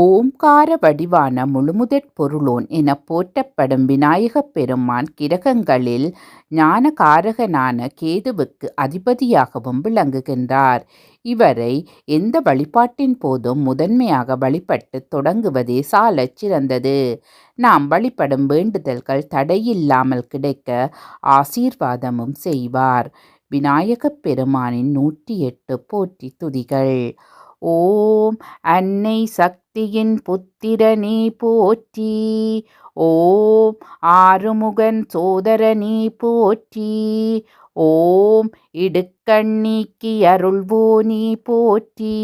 ஓம்கார வடிவான முழுமுதற் பொருளோன் என போற்றப்படும் விநாயகப் பெருமான் கிரகங்களில் ஞானகாரகனான கேதுவுக்கு அதிபதியாகவும் விளங்குகின்றார். இவரை எந்த வழிபாட்டின் போதும் முதன்மையாக வழிபட்டுத் தொடங்குவதே சாலச் சிறந்தது. நாம் வழிபடும் வேண்டுதல்கள் தடையில்லாமல் கிடைக்க ஆசீர்வாதமும் செய்வார். விநாயகப் பெருமானின் நூற்றி எட்டு போற்றித் துதிகள். ஓம் அன்னை சக்தி சக்தியின் புத்திரனே போற்றி! ஓம் ஆறுமுகன் சோதரனே போற்றி! ஓம் இடுக்கண்ணீக்கி அருள்வோனே போற்றி!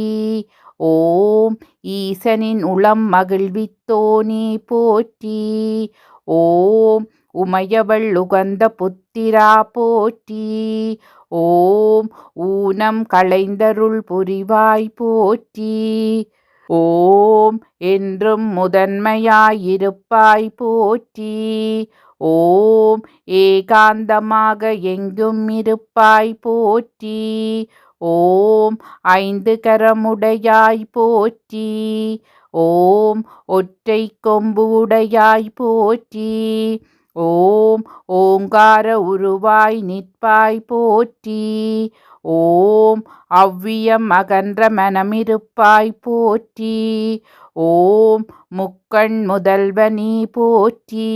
ஓம் ஈசனின் உளம் மகிழ்வித்தோனே போற்றி! ஓம் உமையவள் உகந்த புத்திரா போற்றி! ஓம் ஊனம் களைந்தருள் புரிவாய் போற்றி! ஓம் என்றும் முதன்மையாயிருப்பாய் போற்றி! ஓம் ஏகாந்தமாக எங்கும் இருப்பாய் போற்றி! ஓம் ஐந்து கரமுடையாய் போற்றி! ஓம் ஒற்றை கொம்பு உடையாய் போற்றி! ஓம் ஓங்கார உருவாய் நிற்பாய் போற்றி! ஓம் அவ்வியம் அகன்ற மனமிருப்பாய் போற்றி! ஓம் முக்கண் முதல்வனி போற்றி!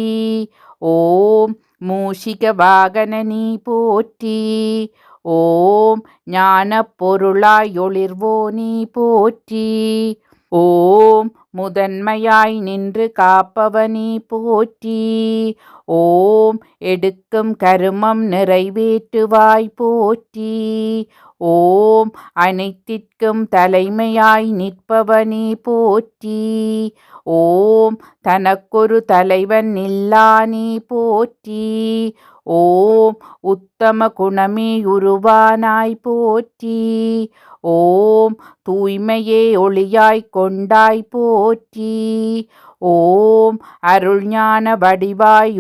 ஓம் மூஷிக வாகனனே போற்றி! ஓம் ஞான பொருளாய் ஒளிர்வோனே போற்றி! ஓம் முதன்மையாய் நின்று காப்பவனி போற்றி! ஓம் எடுக்கும் கருமம் நிறைவேற்றுவாய் போற்றி! ஓம் அனைத்திற்கும் தலைமையாய் நிற்பவனே போற்றி! ஓம் தனக்கொரு தலைவன் இல்லானே போற்றி! ஓம் உத்தம குணமே உருவானாய் போற்றி! ஓம் தூய்மையே ஒளியாய் கொண்டாய் போற்றி! ஓம் அருள் ஞான வடிவாய்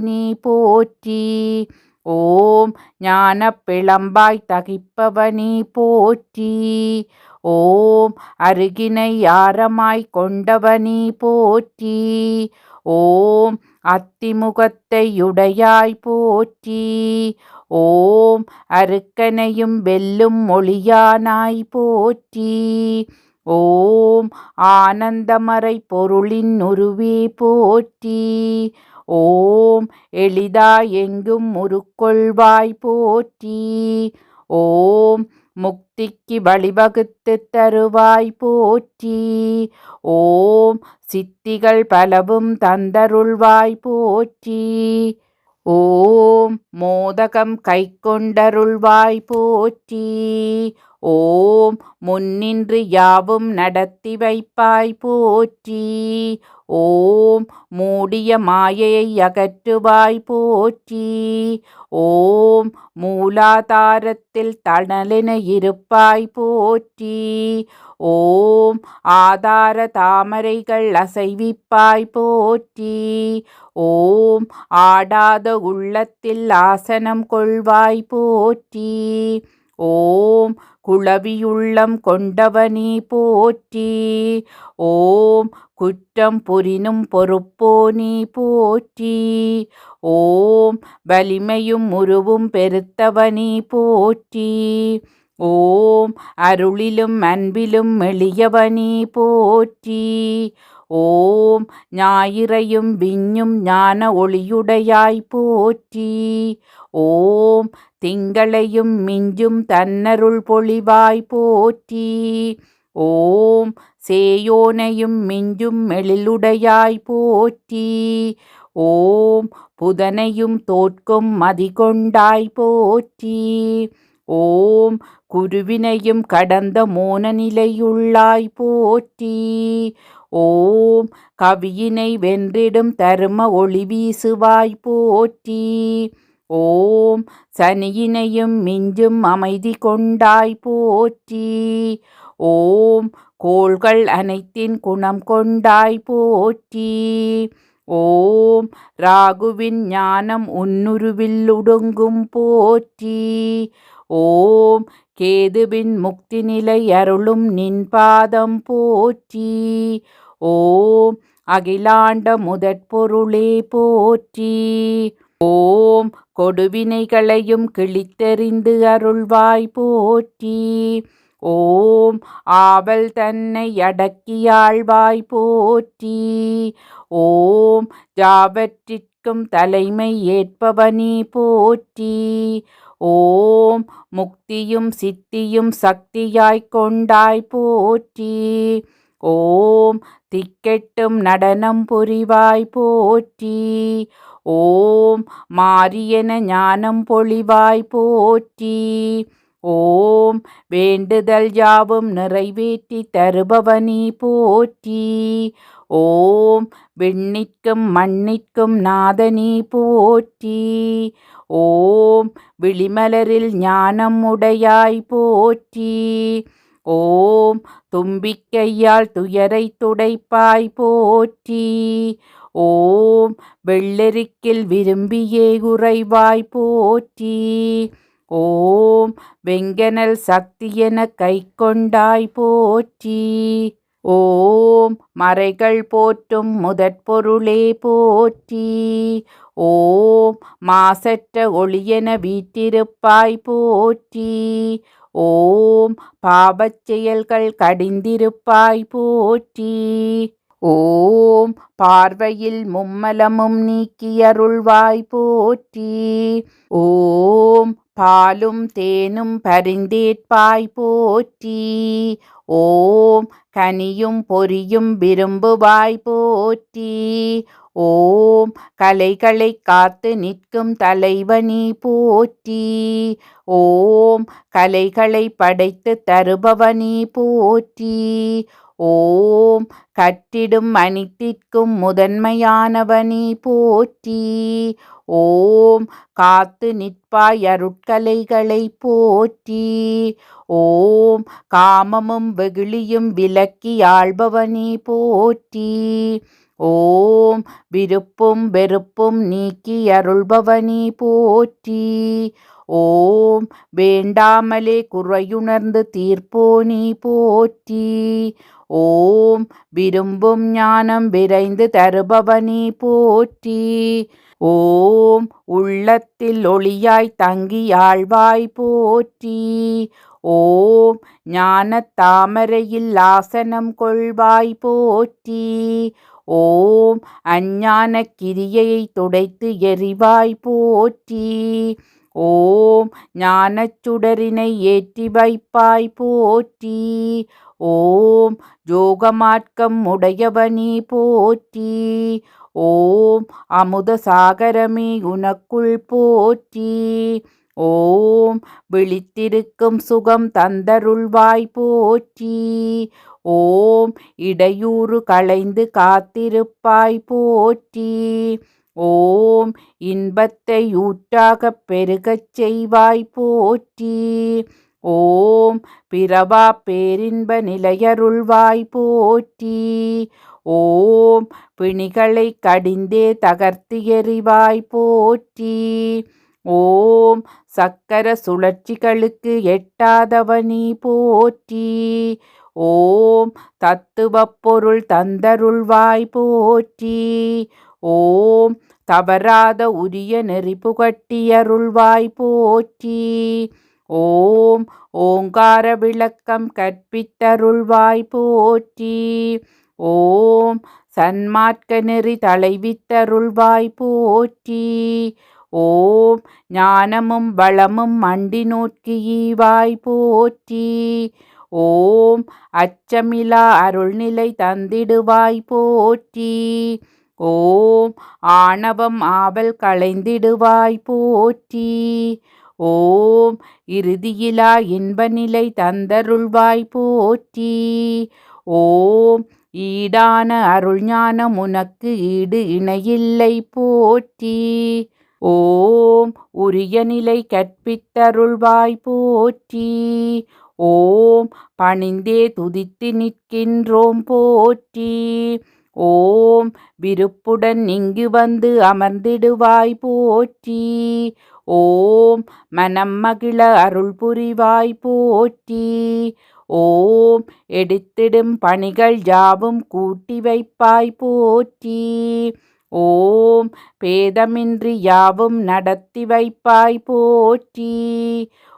நீ போற்றி! ஓம் ஞானப் பிழம்பாய்த் தகிப்பவனே போற்றி! ஓம் அருகினை ஆரமாய்க் கொண்டவனே போற்றி! ஓம் அத்திமுகத்தையுடையாய் போற்றி! ஓம் அருக்கனையும் வெல்லும் மொழியானாய் போற்றி! ஓம் ஆனந்தமறை பொருளின் உருவே போற்றி! ஓம் எளிதா எங்கும் உருக்கொள்வாய் போற்றி! ஓம் முக்திக்கு வழிவகுத்து தருவாய் போற்றி! ஓம் சித்திகள் பலவும் தந்தருள்வாய் போற்றி! ஓம் மோதகம் கை கொண்டருள்வாய் போற்றி! ஓம் முன்னின்று யாவும் நடத்தி வைப்பாய் போற்றி! ஓம் மூடிய மாயையை அகற்றுவாய் போற்றி! ஓம் மூலாதாரத்தில் தணலென இருப்பாய் போற்றி! ஓம் ஆதார தாமரைகள் அசைவிப்பாய் போற்றி! ஓம் ஆடாத உள்ளத்தில் ஆசனம் கொள்வாய் போற்றி! ஓம் குளவியுள்ளம் கொண்டவனே போற்றி! ஓம் குற்றம் புரினும் பொறுப்போனே போற்றி! ஓம் வலிமையும் உருவும் பெருத்தவனே போற்றி! ஓம் அருளிலும் அன்பிலும் எளியவனே போற்றி! ஓம் ஞாயிறையும் விஞ்ஞும் ஞான ஒளியுடையாய் போற்றி! ஓம் திங்களையும் மிஞ்சும் தன்னருள் பொழிவாய் போற்றி! ஓம் சேயோனையும் மிஞ்சும் எழிலுடையாய் போற்றி! ஓம் புதனையும் தோற்கும் மதிகொண்டாய் போற்றி! ஓம் குருவினையும் கடந்த மோன நிலையுள்ளாய் போற்றி! ஓம் கவியினை வென்றிடும் தரும ஒளி வீசுவாய் போற்றி! ஓம் சனியினையும் மிஞ்சும் அமைதி கொண்டாய் போற்றி! ஓம் கோள்கள் அனைத்தின் குணம் கொண்டாய் போற்றி! ஓம் ராகுவின் ஞானம் உன்னுருவில் உடுங்கும் போற்றி! ஓம் கேதுவின் முக்தி நிலை அருளும் நின் பாதம் போற்றி! ஓம் அகிலாண்ட முதற்பொருளே போற்றி. ஓம் கொடுவினைகளையும் கிழித்தெறிந்து அருள்வாய் போற்றி. ஓம் ஆவல் தன்னை அடக்கியாழ்வாய் போற்றி. ஓம் ஜாவற்றிற்கும் தலைமை ஏற்பவனே போற்றி. ஓம் முக்தியும் சித்தியும் சக்தியாய் கொண்டாய் போற்றி. ஓம் திக்கெட்டும் நடனம் புரிவாய் போற்றி. ஓம் மாரியன ஞானம் பொழிவாய் போற்றி. ஓம் வேண்டுதல் யாவும் நிறைவேற்றி தருபவனி போற்றி. ஓம் விண்ணிற்கும் மண்ணிற்கும் நாதனி போற்றி. ஓம் விழிமலரில் ஞானம் உடையாய் போற்றி. ஓம் தும்பிக்கையால் துயரை துடைப்பாய் போற்றி. ஓம் வெள்ளெருக்கில் விரும்பியே குறைவாய் போற்றி. ஓம் வெங்கனல் சக்தியென கை கொண்டாய் போற்றி. ஓம் மறைகள் போற்றும் முதற்பொருளே போற்றி. ஓம் மாசற்ற ஒளியென வீற்றிருப்பாய் போற்றி. ஓம் பாபச் செயல்கள் கடிந்திருப்பாய் போற்றி. ஓம் பார்வையில் மும்மலமும் நீக்கியருள்வாய் போற்றி. ஓம் பாலும் தேனும் பரிந்தேற்பாய் போற்றி. ஓம் கனியும் பொரியும் விரும்புவாய் போற்றி. ஓம் கலைகளை காத்து நிற்கும் தலைவனி போற்றி. ஓம் கலைகளை படைத்து தருபவனி போற்றி. ஓம் கட்டிடும் அனைத்திற்கும் முதன்மையானவனி போற்றி. ஓம் காத்து நிற்பாய் அருட்கலைகளை போற்றி. ஓம் காமமும் வெகுளியும் விலக்கி ஆள்பவனி போற்றி. ஓம் விருப்பும் வெறுப்பும் நீக்கி அருள்பவனி போற்றி. ஓம் வேண்டாமலே குறையுணர்ந்து தீர்ப்போனி போற்றி. ஓம் விரும்பும் ஞானம் விரைந்து தருபவனி போற்றி. ஓம் உள்ளத்தில் ஒளியாய் தங்கி ஆழ்வாய் போற்றி. ஓம் ஞான தாமரையில் ஆசனம் கொள்வாய் போற்றி. ஓம் அஞ்ஞான கிரியையை துடைத்து எரிவாய் போற்றி. ஓம் ஞானச்சுடரினை ஏற்றி வைப்பாய் போற்றி. ஓம் ஜோகமாட்கம் உடையவனி போற்றி. ஓம் அமுத சாகரமே உனக்குள் போற்றி. ஓம் விழித்திருக்கும் சுகம் தந்தருள்வாய் போற்றி. ஓம் இடையூறு களைந்து காத்திருப்பாய் போற்றி. ஓம் இன்பத்தை ஊற்றாகப் பெருகச் செய்வாய் போற்றி. ஓம் பிறவா பேரின்ப நிலையருள்வாய் போற்றி. ஓம் பிணிகளை கடிந்தே தகர்த்து எறிவாய் போற்றி. ஓம் சக்கர சுழற்சிகளுக்கு எட்டாதவனி போற்றி. ஓம் தத்துவப் பொருள் தந்தருள்வாய் போற்றி. ஓம் தவறாத உரிய நெறி புகட்டியருள்வாய் போற்றி. ஓம் ஓங்கார விளக்கம் கற்பித்தருள்வாய் போற்றி. ஓம் சன்மார்க்க நெறி தலைவித்தருள்வாய் போற்றி. ஓம் ஞானமும் வளமும் மண்டி நோக்கி ஈவாய் போற்றி. ஓம் அச்சமிலா அருள்நிலை தந்திடுவாய் போற்றி. ஓம் ஆணவம் ஆவல் களைந்திடுவாய் போற்றி. ஓம் இறுதியிலா இன்ப நிலை தந்தருள்வாய் போற்றி. ஓம் ஈடான அருள்ஞானம் உனக்கு ஈடு இணையில்லை போற்றி. ஓம் உரிய நிலை கற்பித்தருள்வாய் போற்றி. ஓம் பணிந்தே துதித்து நிற்கின்றோம் போற்றி. ஓம் விருப்புடன் இங்கு வந்து அமர்ந்திடுவாய் போற்றி. ஓம் மனம் மகிழ அருள் புரிவாய் போற்றி. ஓம் எடுத்திடும் பணிகள் யாவும் கூட்டி வைப்பாய் போற்றி. ஓம் பேதமின்றி யாவும் நடத்தி வைப்பாய் போற்றி.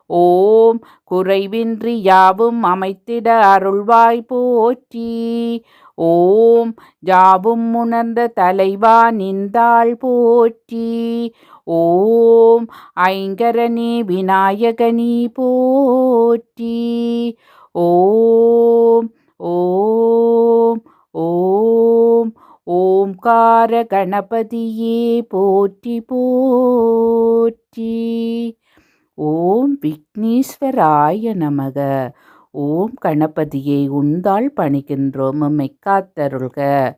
ஓம் குறைவின்றி யாவும் அமைத்திட அருள்வாய் போற்றி. ஓம் யாவும் உணர்ந்த தலைவா நின்றாள் போற்றி. ஓம் ஐங்கரனே விநாயகனி போற்றி. ஓம் ஓம்கார கணபதியே போற்றி போற்றி. ஓம் விக்னேஸ்வராய நமக. ஓம் கணபதியை உந்தால் பணிகின்றோம். மெக்காத்தருள்க